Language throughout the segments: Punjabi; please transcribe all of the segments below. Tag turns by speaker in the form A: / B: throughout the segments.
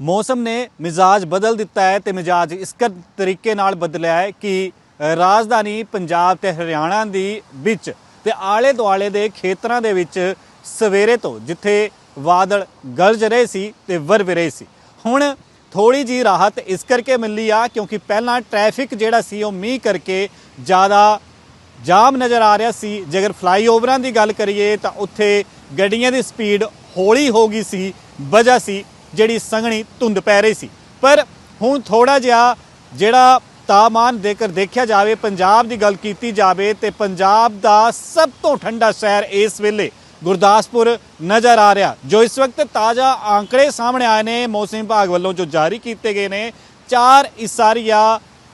A: ਮੌਸਮ ਨੇ ਮਿਜ਼ਾਜ ਬਦਲ ਦਿੱਤਾ ਹੈ ਤੇ ਮਿਜ਼ਾਜ ਇਸ ਕਰ ਤਰੀਕੇ ਨਾਲ ਬਦਲਿਆ ਹੈ ਕਿ ਰਾਜਧਾਨੀ ਪੰਜਾਬ ਤੇ ਹਰਿਆਣਾ ਦੀ ਵਿੱਚ ਤੇ ਆਲੇ ਦੁਆਲੇ ਦੇ ਖੇਤਰਾਂ ਦੇ ਵਿੱਚ ਸਵੇਰੇ ਤੋਂ ਜਿੱਥੇ ਬਾਦਲ ਗਰਜ ਰਹੇ ਸੀ ਤੇ ਵਰਵ ਰਹੇ ਸੀ। ਹੁਣ ਥੋੜੀ ਜੀ ਰਾਹਤ ਇਸ ਕਰਕੇ ਮਿਲੀ ਆ ਕਿਉਂਕਿ ਪਹਿਲਾਂ ਟ੍ਰੈਫਿਕ ਜਿਹੜਾ ਸੀ ਉਹ ਮੀਂਹ ਕਰਕੇ ਜ਼ਿਆਦਾ ਜਾਮ ਨਜ਼ਰ ਆ ਰਿਹਾ ਸੀ। ਜੇਕਰ ਫਲਾਈਓਵਰਾਂ ਦੀ ਗੱਲ ਕਰੀਏ ਤਾਂ ਉੱਥੇ ਗੱਡੀਆਂ ਦੀ ਸਪੀਡ ਹੌਲੀ ਹੋ ਗਈ ਸੀ, ਵਜ੍ਹਾ ਸੀ ਜਿਹੜੀ ਸੰਘਣੀ ਧੁੰਦ ਪੈ ਰਹੀ ਸੀ। ਪਰ ਹੁਣ ਥੋੜਾ ਜਿਹਾ ਜਿਹੜਾ ਤਾਪਮਾਨ ਦੇਖਰ ਦੇਖਿਆ ਜਾਵੇ, ਪੰਜਾਬ ਦੀ ਗੱਲ ਕੀਤੀ ਜਾਵੇ, ਤੇ ਪੰਜਾਬ ਦਾ ਸਭ ਤੋਂ ਠੰਡਾ ਸ਼ਹਿਰ ਇਸ ਵੇਲੇ ਗੁਰਦਾਸਪੁਰ ਨਜ਼ਰ ਆ ਰਿਹਾ, ਜੋ ਇਸ ਵਕਤ ਤਾਜ਼ਾ ਆંકੜੇ ਸਾਹਮਣੇ ਆਏ ਨੇ, ਮੌਸਮ ਵਿਭਾਗ ਵੱਲੋਂ ਜੋ ਜਾਰੀ ਕੀਤੇ ਗਏ ਨੇ 4 ਇਸਾਰੀਆ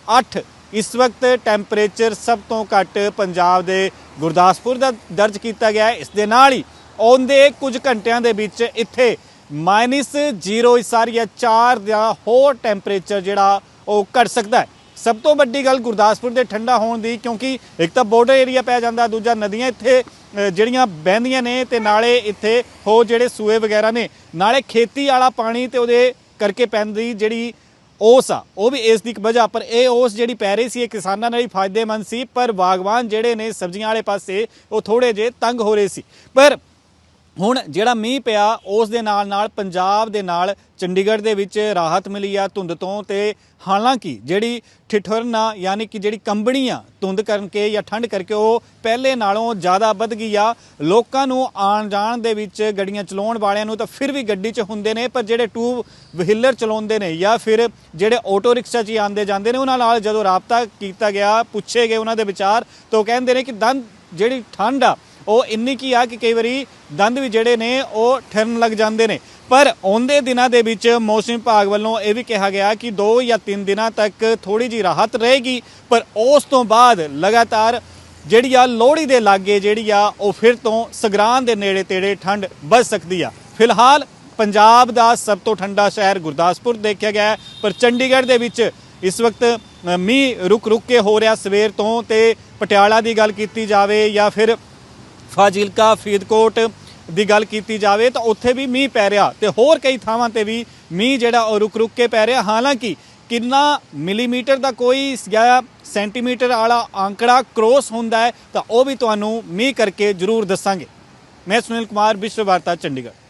A: 8 ਇਸ ਵਕਤ ਟੈਂਪਰੇਚਰ ਸਭ ਤੋਂ ਘੱਟ ਪੰਜਾਬ ਦੇ ਗੁਰਦਾਸਪੁਰ ਦਾ ਦਰਜ ਕੀਤਾ ਗਿਆ ਹੈ। ਇਸ ਦੇ ਨਾਲ ਹੀ ਆਉਂਦੇ ਕੁਝ ਘੰਟਿਆਂ ਦੇ ਵਿੱਚ ਇੱਥੇ ਮਾਈਨਸ -0 ਜਾਂ 4 ਦਾ ਹੋਰ ਟੈਂਪਰੇਚਰ ਜਿਹੜਾ ਉਹ ਘਟ ਸਕਦਾ ਹੈ। ਸਭ ਤੋਂ ਵੱਡੀ ਗੱਲ ਗੁਰਦਾਸਪੁਰ ਦੇ ਠੰਡਾ ਹੋਣ ਦੀ, ਕਿਉਂਕਿ ਇੱਕ ਤਾਂ ਬਾਰਡਰ ਏਰੀਆ ਪੈ ਜਾਂਦਾ, ਦੂਜਾ ਨਦੀਆਂ ਇੱਥੇ ਜਿਹੜੀਆਂ ਬਹਿੰਦੀਆਂ ਨੇ ਤੇ ਨਾਲੇ ਇੱਥੇ ਹੋਰ ਜਿਹੜੇ ਸੂਏ ਵਗੈਰਾ ਨੇ, ਨਾਲੇ ਖੇਤੀ ਵਾਲਾ ਪਾਣੀ ਤੇ ਉਹਦੇ ਕਰਕੇ ਪੈਂਦੀ ਜਿਹੜੀ ਓਸ ਆ, ਉਹ ਵੀ ਇਸ ਦੀ ਇੱਕ ਵਜ੍ਹਾ ਪਰ ਇਹ ਓਸ ਜਿਹੜੀ ਪੈ ਰਹੀ ਸੀ, ਇਹ ਕਿਸਾਨਾਂ ਲਈ ਫਾਇਦੇਮੰਦ ਸੀ, ਪਰ ਬਾਗਵਾਨ ਜਿਹੜੇ ਨੇ ਸਬਜ਼ੀਆਂ ਵਾਲੇ ਪਾਸੇ ਉਹ ਥੋੜੇ ਜੇ ਤੰਗ ਹੋ ਰਹੇ ਸੀ। ਪਰ ਹੁਣ ਜਿਹੜਾ ਮੀਂਹ ਪਿਆ, ਉਸ ਦੇ ਨਾਲ ਨਾਲ ਪੰਜਾਬ ਦੇ ਨਾਲ ਚੰਡੀਗੜ੍ਹ ਦੇ ਵਿੱਚ ਰਾਹਤ ਮਿਲੀ ਆ ਧੁੰਦ ਤੋਂ ਤੇ ਹਾਲਾਂਕਿ ਜਿਹੜੀ ਠਿਠੁਰਨਾ ਯਾਨੀ ਕਿ ਜਿਹੜੀ ਕੰਬਣੀ ਆ ਧੁੰਦ ਕਰਕੇ ਜਾਂ ਠੰਡ ਕਰਕੇ ਉਹ ਪਹਿਲੇ ਨਾਲੋਂ ਜ਼ਿਆਦਾ ਵੱਧ ਗਈ ਆ। ਲੋਕਾਂ ਨੂੰ ਆਣ ਜਾਣ ਦੇ ਵਿੱਚ ਗੱਡੀਆਂ ਚਲਾਉਣ ਵਾਲਿਆਂ ਨੂੰ ਤਾਂ ਫਿਰ ਵੀ ਗੱਡੀ 'ਚ ਹੁੰਦੇ ਨੇ, ਪਰ ਜਿਹੜੇ ਟੂ ਵਹੀਲਰ ਚਲਾਉਂਦੇ ਨੇ ਜਾਂ ਫਿਰ ਜਿਹੜੇ ਆਟੋ ਰਿਕਸ਼ਾ 'ਚ ਹੀ ਆਉਂਦੇ ਜਾਂਦੇ ਨੇ, ਉਹਨਾਂ ਨਾਲ ਜਦੋਂ ਰਾਬਤਾ ਕੀਤਾ ਗਿਆ, ਪੁੱਛੇ ਗਏ ਉਹਨਾਂ ਦੇ ਵਿਚਾਰ, ਤਾਂ ਉਹ ਕਹਿੰਦੇ ਨੇ ਕਿ ਦੰਦ ਜਿਹੜੀ ਠੰਡ ਆ ਉਹ ਇੰਨੀ ਕੀ ਆ ਕਿ ਕਈ ਵਾਰੀ ਦੰਦ ਵੀ ਜਿਹੜੇ ਨੇ ਉਹ ਠਰਨ ਲੱਗ ਜਾਂਦੇ ਨੇ। ਪਰ ਆਉਂਦੇ ਦਿਨਾਂ ਦੇ ਵਿੱਚ ਮੌਸਮ ਵਿਭਾਗ ਵੱਲੋਂ ਇਹ ਵੀ ਕਿਹਾ ਗਿਆ ਕਿ 2 ਜਾਂ 3 ਦਿਨਾਂ ਤੱਕ ਥੋੜੀ ਜੀ ਰਾਹਤ ਰਹੇਗੀ, ਪਰ ਉਸ ਤੋਂ ਬਾਅਦ ਲਗਾਤਾਰ ਜਿਹੜੀ ਆ ਲੋਹੜੀ ਦੇ ਲਾਗੇ ਜਿਹੜੀ ਆ, ਉਹ ਫਿਰ ਤੋਂ ਸਗਰਾਨ ਦੇ ਨੇੜੇ ਤੇੜੇ ਠੰਡ ਵੱਧ ਸਕਦੀ ਆ। ਫਿਲਹਾਲ ਪੰਜਾਬ ਦਾ ਸਭ ਤੋਂ ਠੰਡਾ ਸ਼ਹਿਰ ਗੁਰਦਾਸਪੁਰ ਦੇਖਿਆ ਗਿਆ ਪਰ ਚੰਡੀਗੜ੍ਹ ਦੇ ਵਿੱਚ ਇਸ ਵਕਤ ਮੀਂਹ ਰੁਕ ਰੁਕ ਕੇ ਹੋ ਰਿਹਾ ਸਵੇਰ ਤੋਂ ਤੇ ਪਟਿਆਲਾ ਦੀ ਗੱਲ ਕੀਤੀ ਜਾਵੇ ਜਾਂ ਫਿਰ ਫਾਜ਼ਿਲਕਾ, ਫਰੀਦਕੋਟ ਦੀ ਗੱਲ ਕੀਤੀ ਜਾਵੇ ਤਾਂ ਉੱਥੇ ਵੀ ਮੀਂਹ ਪੈ ਰਿਹਾ ਤੇ ਹੋਰ ਕਈ ਥਾਵਾਂ ਤੇ ਵੀ ਮੀਂਹ ਜਿਹੜਾ ਉਹ ਰੁਕ ਰੁਕ ਕੇ ਪੈ ਰਿਹਾ। ਹਾਲਾਂਕਿ ਕਿੰਨਾ ਮਿਲੀਮੀਟਰ ਦਾ ਕੋਈ ਜਾਂ ਸੈਂਟੀਮੀਟਰ ਵਾਲਾ ਅੰਕੜਾ ਕ੍ਰੋਸ ਹੁੰਦਾ ਹੈ ਤਾਂ ਉਹ ਵੀ ਤੁਹਾਨੂੰ ਮੀਂਹ ਕਰਕੇ ਜ਼ਰੂਰ ਦੱਸਾਂਗੇ। ਮੈਂ ਸੁਨੀਲ ਕੁਮਾਰ, ਵਿਸ਼ਵ ਵਾਰਤਾ, ਚੰਡੀਗੜ੍ਹ।